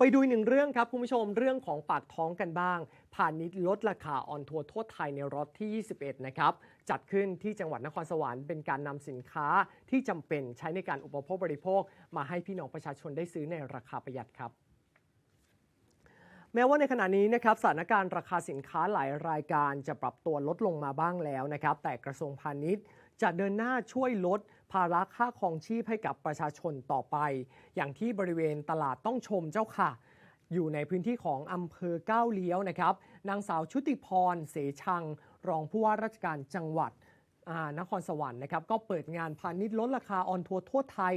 ไปดูหนึ่งเรื่องครับคุณผู้ชมเรื่องของปากท้องกันบ้างพาณิชย์ลดราคาออนทัวร์ทั่วไทยในรอบที่ 21 นะครับ จัดขึ้นที่จังหวัดนครสวรรค์เป็นการนำสินค้าที่จำเป็นใช้ในการอุปโภคบริโภค มาให้พี่น้องประชาชนได้ซื้อในราคาประหยัดครับ แม้ว่าในขณะนี้นะครับสถานการณ์ราคาสินค้าหลายรายการจะปรับตัวลดลงมาบ้างแล้วนะครับ แต่กระทรวงพาณิชย์จะเดินหน้าช่วยลดภาระค่าครองชีพให้กับประชาชนต่อไป อย่างที่บริเวณตลาดต้องชมเจ้าค่ะ อยู่ในพื้นที่ของอำเภอก้าวเลี้ยวนะครับ นางสาวชุติพร เสชัง รองผู้ว่าราชการจังหวัด นครสวรรค์นะครับก็เปิดงานพาณิชย์ลดราคาออนทัวร์ทั่วไทย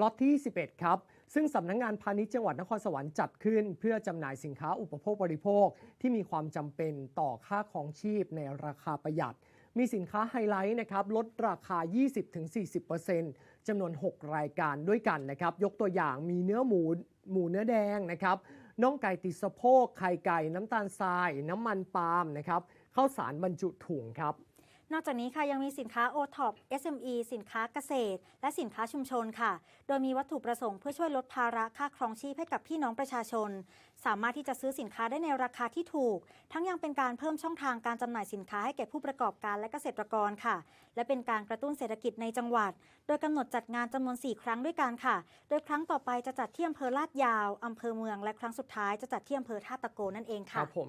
ล็อตที่ 11 ครับ ซึ่งสำนักงงานพาณิชย์จังหวัดนครสวรรค์จัดขึ้น เพื่อจำหน่ายสินค้าอุปโภคบริโภค ที่มีความจำเป็นต่อค่าครองชีพในราคาประหยัด มีสินค้าไฮไลท์นะครับลดราคา 20-40%จำนวน 6 รายการด้วยกันนะครับยกตัวอย่างมีเนื้อหมูหมูเนื้อแดงนะครับน่องไก่ติดสะโพกไข่ไก่น้ำตาลทราย น้ำมันปาล์มนะครับข้าวสารบรรจุถุงครับ นอกจากนี้ค่ะยังมีสินค้า o t o p SME สินค้าเกษตร และสินค้าชุมชนค่ะ โดยมีวัตถุประสงค์เพื่อช่วยลดภาระค่าครองชีพให้กับพี่น้องประชาชน สามารถที่จะซื้อสินค้าได้ในราคาที่ถูก ทั้งยังเป็นการเพิ่มช่องทางการจำหน่ายสินค้าให้แก่ผู้ประกอบการและเกษตรกรค่ะ และเป็นการกระตุ้นเศรษฐกิจในจังหวัด โดยกำหนดจัดงานจำนวน 4 ครั้งด้วยกันค่ะ โดยครั้งต่อไปจะจัดที่อำเภอลาดยาวอำเภอเมือง และครั้งสุดท้ายจะจัดที่อำเภอท่าตะโกนั่นเองค่ะ